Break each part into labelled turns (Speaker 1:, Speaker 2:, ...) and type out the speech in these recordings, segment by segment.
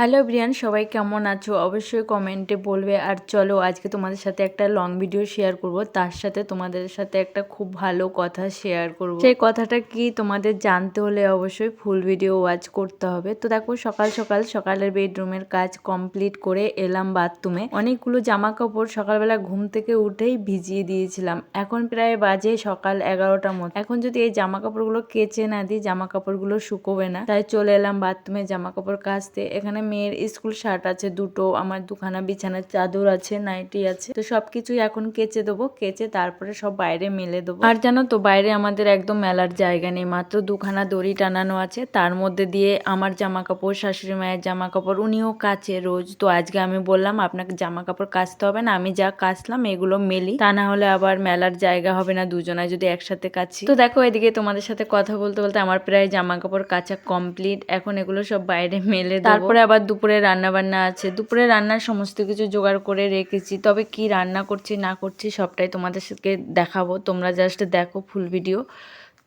Speaker 1: Hello Brian সবাই কেমন আছো? অবশ্যই কমেন্টে বলবে। আর চলো, আজকে তোমাদের সাথে একটা লং ভিডিও শেয়ার করব। তার সাথে তোমাদের সাথে একটা খুব ভালো কথা শেয়ার করব। সেই কথাটা কি তোমাদের জানতে হলে অবশ্যই ফুল ভিডিও ওয়াচ করতে হবে। তো দেখো, সকাল সকাল সকালের বেডরুমের কাজ কমপ্লিট করে এলাম বাথরুমে অনেকগুলো জামা কাপড় সকালবেলা ঘুম থেকে উঠেই ভিজিয়ে দিয়েছিলাম। এখন প্রায় বাজে সকাল এগারোটার মতো এখন যদি এই জামা কাপড়গুলো কেচে না দিই জামা কাপড়গুলো শুকোবে না। তাই চলে এলাম বাথরুমে জামা কাপড় কাচতে। এখানে মেয়ের স্কুল শার্ট আছে দুটো, আমার দুখানা বিছানার চাদর আছে, নাইটি আছে। তো সবকিছুই এখন কেচে দেবো, কেচে তারপরে সব বাইরে মেলে দেবো। আর জানো তো, বাইরে আমাদের একদম মেলার জায়গা নেই, মাত্র দুখানা দড়ি টানানো আছে। তার মধ্যে দিয়ে আমার জামা কাপড় শাশুড়ি মায়ের জামা কাপড় উনিও কাছে রোজ। তো আজকে আমি বললাম, আপনাকে জামা কাপড় কাচতে হবে না, আমি যা কাচলাম এগুলো মেলি। তা না হলে আবার মেলার জায়গা হবে না, দুজনায় যদি একসাথে কাছি তো দেখো এদিকে তোমাদের সাথে কথা বলতে বলতে আমার প্রায় জামা কাপড় কাচা কমপ্লিট। এখন এগুলো সব বাইরে মেলে তারপরে আবার দুপুরে রান্নাবান্না আছে। দুপুরে রান্নার সমস্ত কিছু জোগাড় করে রেখেছি। তবে কি রান্না করছি, না করছি সবটাই তোমাদের সাথে দেখাবো। তোমরা জাস্ট দেখো ফুল ভিডিও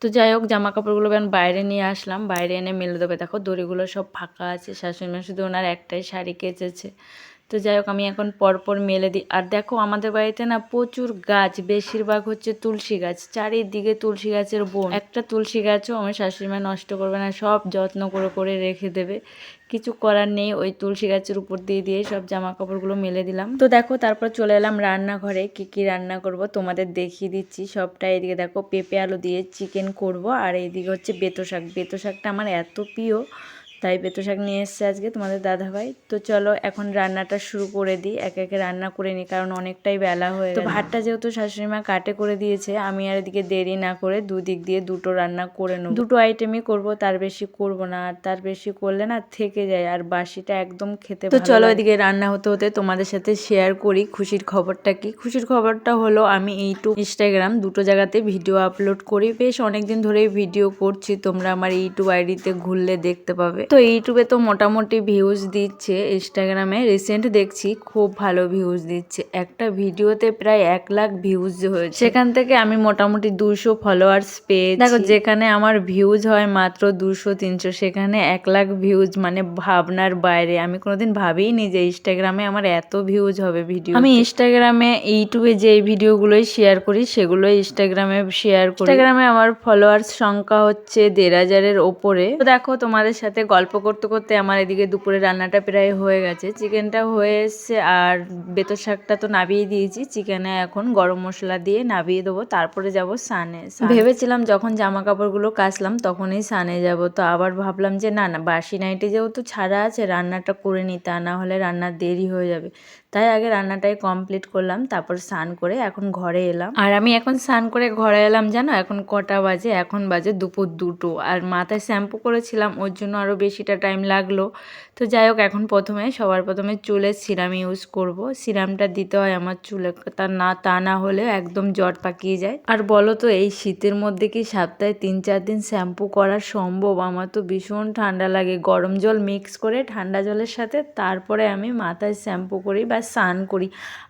Speaker 1: তো যাই হোক জামা কাপড়গুলো বাইরে নিয়ে আসলাম। বাইরে এনে মেলে দেবে। দেখো দড়িগুলো সব ফাঁকা আছে। শাশুড়ি মা শুধু ওনার একটাই শাড়ি কেচেছে। তো যাই হোক, আমি এখন পরপর মেলে দিই। আর দেখো, আমাদের বাড়িতে না প্রচুর গাছ, বেশিরভাগ হচ্ছে তুলসী গাছ, চারিদিকে তুলসী গাছের বোন। একটা তুলসী গাছও আমার শাশুড়ি মা নষ্ট করবে না, সব যত্ন করে করে রেখে দেবে। কিছু করার নেই, ওই তুলসী গাছের উপর দিয়ে দিয়ে সব জামা কাপড়গুলো মেলে দিলাম। তো দেখো, তারপর চলে এলাম রান্নাঘরে, কি কি রান্না করব তোমাদের দেখিয়ে দিচ্ছি। সবটা এদিকে দেখো, পেঁপে, আলু দিয়ে চিকেন করব, আর এইদিকে হচ্ছে বেতো শাক বেতো শাকটা আমার এত প্রিয় তাই বেতো শাক নিয়ে এসছে আজকে তোমাদের দাদাভাই। তো চলো এখন রান্নাটা শুরু করে দিই একে একে রান্না করে নিই কারণ অনেকটাই বেলা হয়ে তো ভাতটা যেহেতু শাশুড়ি মা কাটে করে দিয়েছে আমি আর এদিকে দেরি না করে দুদিক দিয়ে দুটো রান্না করে নেব। দুটো আইটেমই করব তার বেশি করব না আর তার বেশি করলে না থেকে যায় আর বাসিটা একদম খেতে তো চলো এদিকে রান্না হতে হতে তোমাদের সাথে শেয়ার করি খুশির খবরটা কি। খুশির খবরটা হলো আমি ইউটিউব ইনস্টাগ্রাম দুটো জায়গাতে ভিডিও আপলোড করি। বেশ অনেকদিন ধরেই ভিডিও করছি তোমরা আমার ইউটিউব আইডিতে ঘুরলে দেখতে পাবে। তো ইউটিউবে তো মোটামুটি ভিউজ দিচ্ছে ইনস্টাগ্রামে রিসেন্ট দেখছি খুব ভালো ভিউজ দিচ্ছে। একটা ভিডিওতে প্রায় এক লাখ ভিউজ হয়েছে। সেখান থেকে আমি মোটামুটি দুশো ফলোয়ার্স পেয়ে দেখো যেখানে আমার ভিউজ হয় মাত্র দুশো তিনশো সেখানে এক লাখ ভিউজ মানে ভাবনার বাইরে। আমি কোনোদিন ভাবিনি যে ইনস্টাগ্রামে আমার এত ভিউজ হবে ভিডিও আমি ইনস্টাগ্রামে ইউটিউবে যে ভিডিওগুলোই শেয়ার করি সেগুলোই ইনস্টাগ্রামে শেয়ার করি। ইনস্টাগ্রামে আমার ফলোয়ার্স সংখ্যা হচ্ছে দেড় হাজারের ওপরে। তো দেখো তোমাদের সাথে গল্প করতে করতে আমার এদিকে দুপুরে রান্নাটা প্রায় হয়ে গেছে। চিকেনটা হয়ে এসছে আর বেতর শাকটা তো নাবিয়ে দিয়েছি। চিকেনে এখন গরম মশলা দিয়ে নাবিয়ে দেবো। তারপরে যাব সানে ভেবেছিলাম যখন জামা কাপড়গুলো কাচলাম তখনই সানে যাব। তো আবার ভাবলাম যে না না, বাসি নাইটে যেহেতু ছাড়া আছে, রান্নাটা করে নিই, তা না হলে রান্নার দেরি হয়ে যাবে। তাই আগে রান্নাটাই কমপ্লিট করলাম, তারপর স্নান করে এখন ঘরে এলাম। আর আমি এখন স্নান করে ঘরে এলাম জানো? এখন কটা বাজে? এখন বাজে দুপুর দুটো। আর মাথায় শ্যাম্পু করেছিলাম, ওর জন্য আরও বেশিটা টাইম লাগল। তো যাই হোক এখন প্রথমে, সবার প্রথমে চুলের সিরাম ইউজ করব। সিরামটা দিতে হয় আমার চুলে, তা না তা না হলে একদম জট পাকিয়ে যায়। আর বলো তো এই শীতের মধ্যে কি সপ্তাহে তিন, চার দিন শ্যাম্পু করা সম্ভব? আমার তো ভীষণ ঠান্ডা লাগে। গরম জল মিক্স করে ঠান্ডা জলের সাথে তারপরে আমি মাথায় শ্যাম্পু করি বা স্নান করি।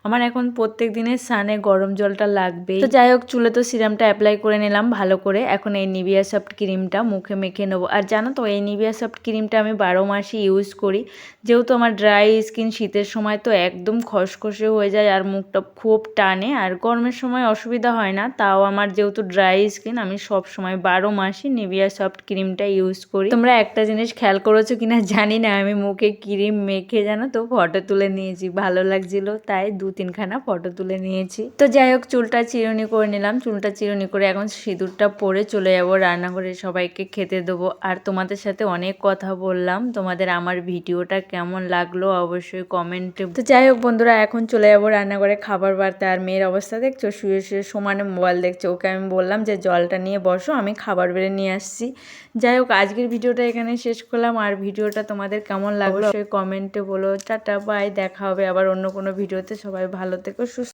Speaker 1: আমার এখন প্রত্যেক দিনের স্নানে গরম জলটা লাগবে তো যাই হোক চুলে তো সিরামটা অ্যাপ্লাই করে নিলাম ভালো করে। এখন এই নিভিয়া সফট ক্রিমটা মুখে মেখে নেব। আর জানো তো, এই নিভিয়া সফট ক্রিমটা আমি বারো মাসই ইউজ করি। যেহেতু আমার ড্রাই স্কিন শীতের সময় তো একদম খসখসে হয়ে যায় আর মুখটা খুব টানে। আর গরমের সময় অসুবিধা হয় না, তাও আমার যেহেতু ড্রাই স্কিন আমি সব সময় বারো মাসই নিভিয়া সফট ক্রিমটা ইউজ করি। তোমরা একটা জিনিস খেয়াল করেছ কিনা জানি না, আমি মুখে ক্রিম মেখে জানো তো ফটো তুলে নিয়েছি। ভালো লাগছিল, তাই দু তিনখানা ফটো তুলে নিয়েছি। তো যাই হোক, চুলটা চিরুনি করে নিলাম। চুলটা চিরুনি করে এখন সিঁদুরটা পরে চলে যাব রান্নাঘরে। সবাইকে খেতে দেবো। আর তোমাদের সাথে অনেক কথা বললাম। তোমাদের আমার ভিডিওটা কেমন লাগল অবশ্যই কমেন্টে তো যাই হোক বন্ধুরা এখন চলে যাব রান্নাঘরে খাবার বাড়তে। আর মেয়ের অবস্থা দেখছ? শুয়ে শুয়ে সমানে মোবাইল দেখছ। ওকে আমি বললাম যে জলটা নিয়ে বসো আমি খাবার বেড়ে নিয়ে আসছি। যাই হোক আজকের ভিডিওটা এখানে শেষ করলাম। আর ভিডিওটা তোমাদের কেমন লাগল অবশ্যই। কমেন্টে বলো। টাটা বাই দেখা হবে আবার অন্য কোনো ভিডিওতে। সবাই ভালো থেকো সুস্থ